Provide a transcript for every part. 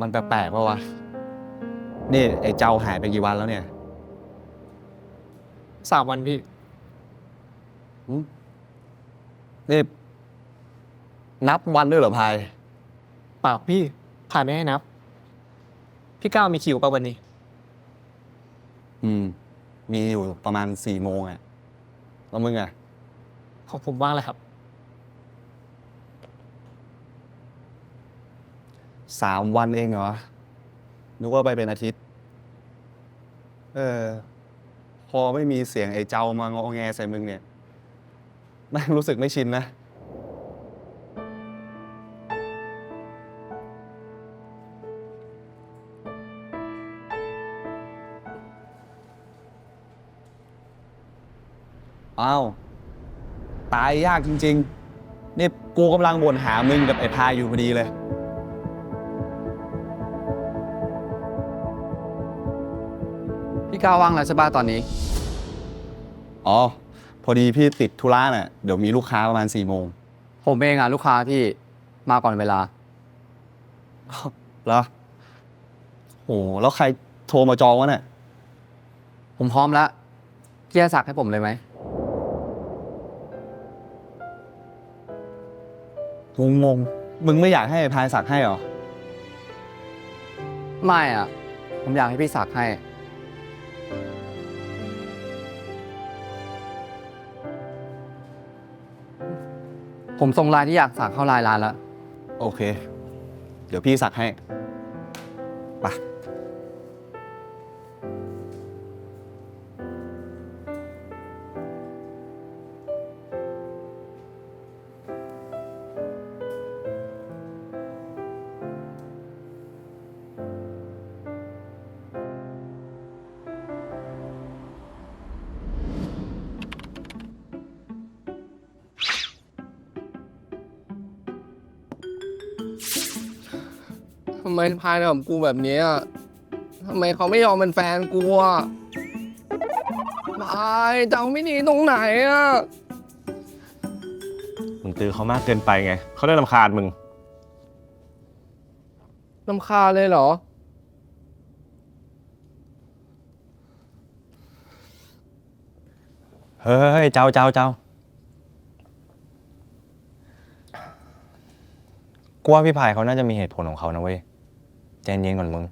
มันแปลกๆปะวะ นี่ ไอ้เจ้าหายไปกี่วันแล้วเนี่ยสามวันพี่ หึนี่นับวันด้วยเหรอพาย เปล่าพี่ผ่านไม่ให้นับ พี่ก้าวมีคิวป่ะวันนี้ อืม มีอยู่ประมาณสี่โมงอะแล้วมึงอะของผมว่างเลยครับ สามวันเองเหรอ นึกว่าไปเป็นอาทิตย์ เออ พอไม่มีเสียงไอ้เจ้ามางอแงใส่มึงเนี่ยแม่งรู้สึกไม่ชินนะ อ้าว ตายยากจริง ๆ นี่กูกำลังบ่นหามึงกับไอ้พายอยู่พอดีเลย พี่ก้าวว่างแล้วใช่ป่ะตอนนี้ อ๋อ พอดีพี่ติดธุระน่ะ เดี๋ยวมีลูกค้าประมาณสี่โมงผมเองอะลูกค้าพี่มาก่อนเวลาเหรอโห แล้วใครโทรมาจองวะเนี่ย ผมพร้อมแล้วพี่จะสักให้ผมเลยไหมงงงๆมึงไม่อยากให้ไอ้พายสักให้เหรอ ไม่อะ ผมอยากให้พี่สักให้ ผมส่งลายที่อยากสักเข้าลายร้านแล้ว โอเค เดี๋ยวพี่สักให้ไปำไมพายทำกับกูแบบนี้อะทำไมเขาไม่ยอมเป็นแฟนกูอะพายเจ้าไม่ดีตรงไหนอะมึงตื้อเขามากเกินไปไง เขาได้รำคาญมึงน้ำคาญเลยเหรอ เฮ้ย เจ้าเจ้าเจ้ากูว่าพี่พายเขาน่าจะมีเหตุผลของเขานะเว้ย ใจเย็นก่อนมึง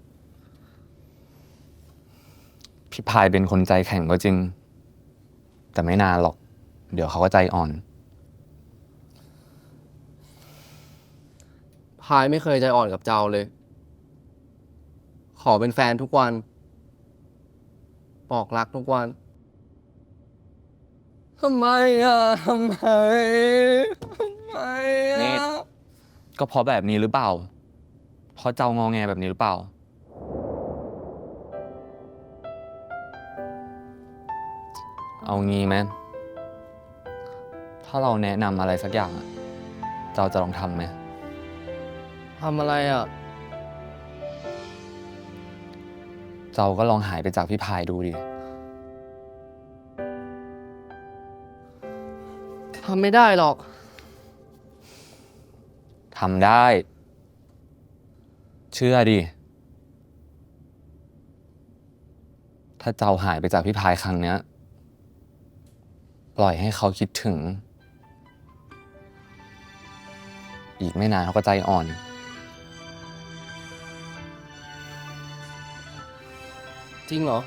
พี่พายเป็นคนใจแข็งก็จริง แต่ไม่นานหรอก เดี๋ยวเขาก็ใจอ่อน พายไม่เคยใจอ่อนกับเจ้าเลย ขอเป็นแฟนทุกวัน บอกรักทุกวันทำไมอะทำไมทำไมเนอะตก็เพราะแบบนี้หรือเปล่า เพราะเจ้างอแงแบบนี้หรือเปล่า เอางี้ไหมถ้าเราแนะนำอะไรสักอย่างอะเจ้าจะลองทำไหม ทำอะไรอะ เจ้าก็ลองหายไปจากพี่พายดูดิ ทำไม่ได้หรอก ทำได้ เชื่อดิ ถ้าเจ้าหายไปจากพี่พายครั้งเนี้ย ปล่อยให้เขาคิดถึง อีกไม่นานเขาก็ใจอ่อน จริงเหรอ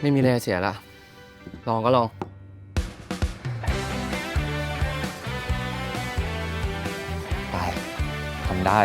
ไม่มีอะไรเสียละ ลองก็ลอง ได้